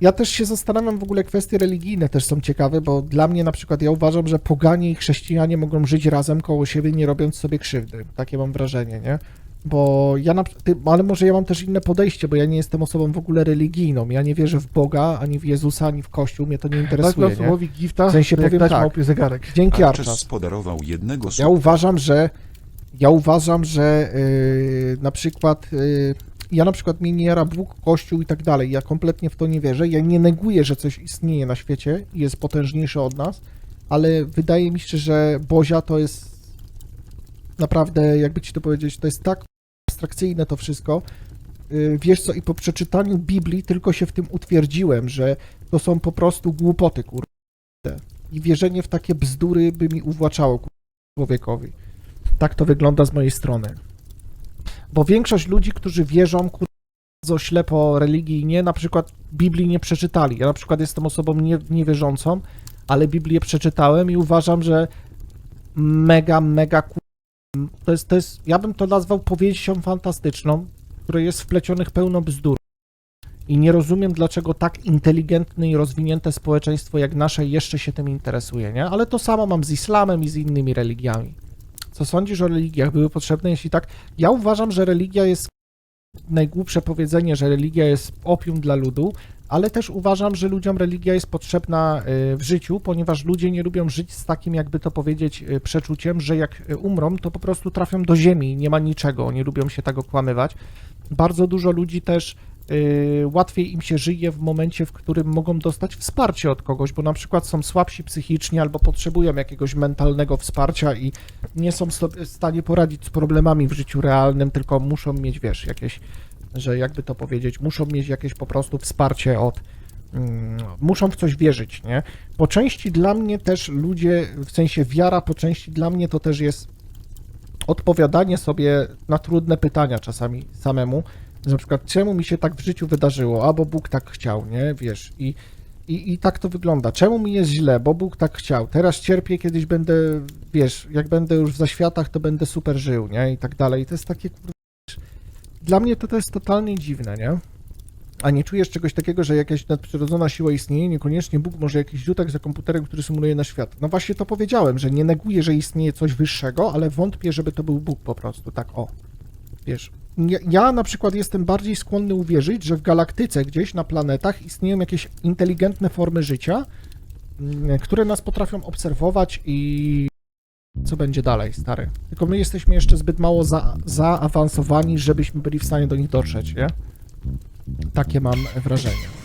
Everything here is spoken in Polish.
Ja też się zastanawiam w ogóle kwestie religijne też są ciekawe, bo dla mnie na przykład ja uważam, że poganie i chrześcijanie mogą żyć razem koło siebie, nie robiąc sobie krzywdy. Takie mam wrażenie, nie? Bo ja na, ty, ale może ja mam też inne podejście, bo ja nie jestem osobą w ogóle religijną. Ja nie wierzę w Boga, ani w Jezusa, ani w Kościół, mnie to nie Tak interesuje, nas nie? mówi gifta, W sensie powiem tak. małpie zegarek. Dzięki Arczas. podarował jednego Ja uważam, że ja uważam, że yy, na przykład yy, ja na przykład mnie nie jara Bóg, Kościół i tak dalej. Ja kompletnie w to nie wierzę. Ja nie neguję, że coś istnieje na świecie i jest potężniejsze od nas, ale wydaje mi się, że Bozia to jest naprawdę, jakby ci to powiedzieć, to jest tak abstrakcyjne to wszystko. Yy, Wiesz co, i po przeczytaniu Biblii tylko się w tym utwierdziłem, że to są po prostu głupoty, kurde. I wierzenie w takie bzdury by mi uwłaczało, kurde, człowiekowi. Tak to wygląda z mojej strony. Bo większość ludzi, którzy wierzą bardzo ślepo religijnie, na przykład Biblii nie przeczytali. Ja na przykład jestem osobą nie, niewierzącą, ale Biblię przeczytałem i uważam, że mega, mega to jest, to jest, ja bym to nazwał powieścią fantastyczną, której jest wplecionych pełno bzdur. I nie rozumiem, dlaczego tak inteligentne i rozwinięte społeczeństwo jak nasze jeszcze się tym interesuje, nie? Ale to samo mam z islamem i z innymi religiami. Co sądzisz o religiach? Były potrzebne? Jeśli tak, ja uważam, że religia jest najgłupsze powiedzenie, że religia jest opium dla ludu, ale też uważam, że ludziom religia jest potrzebna y, w życiu, ponieważ ludzie nie lubią żyć z takim, jakby to powiedzieć, y, przeczuciem, że jak y, umrą, to po prostu trafią do ziemi nie ma niczego, nie lubią się tak okłamywać. Bardzo dużo ludzi też łatwiej im się żyje w momencie, w którym mogą dostać wsparcie od kogoś, bo na przykład są słabsi psychicznie albo potrzebują jakiegoś mentalnego wsparcia i nie są w stanie poradzić z problemami w życiu realnym, tylko muszą mieć, wiesz, jakieś, że jakby to powiedzieć, muszą mieć jakieś po prostu wsparcie od. mm, Muszą w coś wierzyć, nie? Po części dla mnie też ludzie, w sensie wiara, po części dla mnie to też jest odpowiadanie sobie na trudne pytania czasami samemu. Na przykład, czemu mi się tak w życiu wydarzyło? A bo Bóg tak chciał, nie? Wiesz, i, i, i tak to wygląda. Czemu mi jest źle? Bo Bóg tak chciał. Teraz cierpię, kiedyś będę, wiesz, jak będę już w zaświatach, to będę super żył, nie? I tak dalej. To jest takie, kurwa, dla mnie to, to jest totalnie dziwne, nie? A nie czujesz czegoś takiego, że jakaś nadprzyrodzona siła istnieje, niekoniecznie Bóg, może jakiś rzutek za komputerem, który symuluje na świat. No właśnie to powiedziałem, że nie neguję, że istnieje coś wyższego, ale wątpię, żeby to był Bóg po prostu, tak o. Wiesz, ja, na przykład jestem bardziej skłonny uwierzyć, że w galaktyce gdzieś na planetach istnieją jakieś inteligentne formy życia, mm, które nas potrafią obserwować i co będzie dalej, stary. Tylko my jesteśmy jeszcze zbyt mało za, zaawansowani, żebyśmy byli w stanie do nich dotrzeć, nie? Takie mam wrażenie.